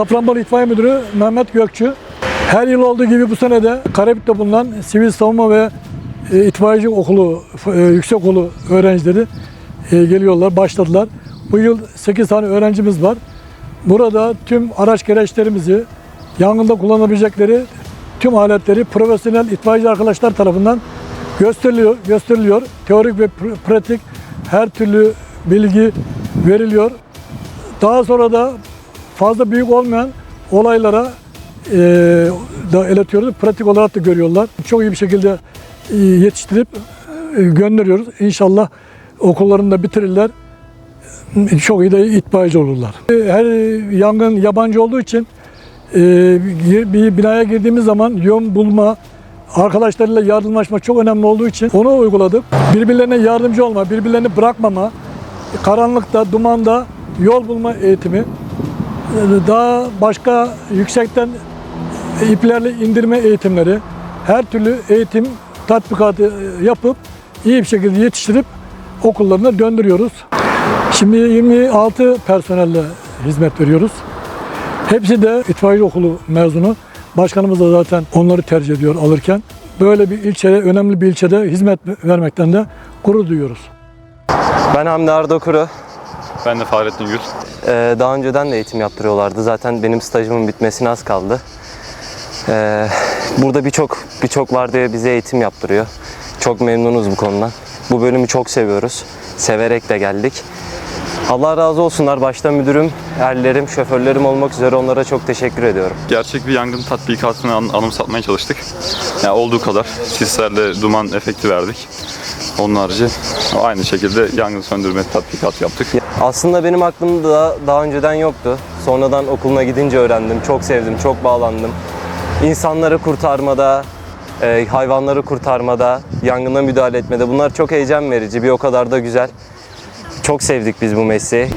Safranbolu İtfaiye Müdürü Mehmet Gökçü. Her yıl olduğu gibi bu sene de Karabük'te bulunan Sivil Savunma ve e, İtfaiyeci Okulu, e, Yüksek Okulu öğrencileri e, geliyorlar, başladılar. Bu yıl 8 tane öğrencimiz var. Burada tüm araç gereçlerimizi, yangında kullanabilecekleri tüm aletleri profesyonel itfaiyeci arkadaşlar tarafından gösteriliyor, gösteriliyor. Teorik ve pr- pratik her türlü bilgi veriliyor. Daha sonra da fazla büyük olmayan olaylara e, da iletiyoruz. Pratik olarak da görüyorlar. Çok iyi bir şekilde e, yetiştirip e, gönderiyoruz. İnşallah okullarını da bitirirler. Çok iyi de itfaiyeci olurlar. E, Her yangın yabancı olduğu için e, bir binaya girdiğimiz zaman yön bulma, arkadaşlarıyla yardımlaşma çok önemli olduğu için onu uyguladık. Birbirlerine yardımcı olma, birbirlerini bırakmama, karanlıkta, dumanda yol bulma eğitimi, daha başka yüksekten iplerle indirme eğitimleri, her türlü eğitim tatbikatı e, yapıp iyi bir şekilde yetiştirip okullarına döndürüyoruz. Şimdi 26 personelle hizmet veriyoruz. Hepsi de itfaiye okulu mezunu. Başkanımız da zaten onları tercih ediyor alırken. Böyle bir ilçede, önemli bir ilçede hizmet vermekten de gurur duyuyoruz. Ben Hamdi Arda Kuru. Ben de Fahrettin Gül. Ee, daha önceden de eğitim yaptırıyorlardı. Zaten benim stajımın bitmesine az kaldı. Ee, burada birçok birçok var diye bize eğitim yaptırıyor. Çok memnunuz bu konudan. Bu bölümü çok seviyoruz. Severek de geldik. Allah razı olsunlar. Başta müdürüm, erlerim, şoförlerim olmak üzere onlara çok teşekkür ediyorum. Gerçek bir yangın tatbikatını an- anımsatmaya çalıştık. Yani olduğu kadar sislerle duman efekti verdik. Onun harici aynı şekilde yangın söndürme tatbikatı yaptık. Aslında benim aklımda da daha önceden yoktu. Sonradan okuluna gidince öğrendim. Çok sevdim, çok bağlandım. İnsanları kurtarmada, e, hayvanları kurtarmada, yangına müdahale etmede bunlar çok heyecan verici. Bir o kadar da güzel. Çok sevdik biz bu mesleği.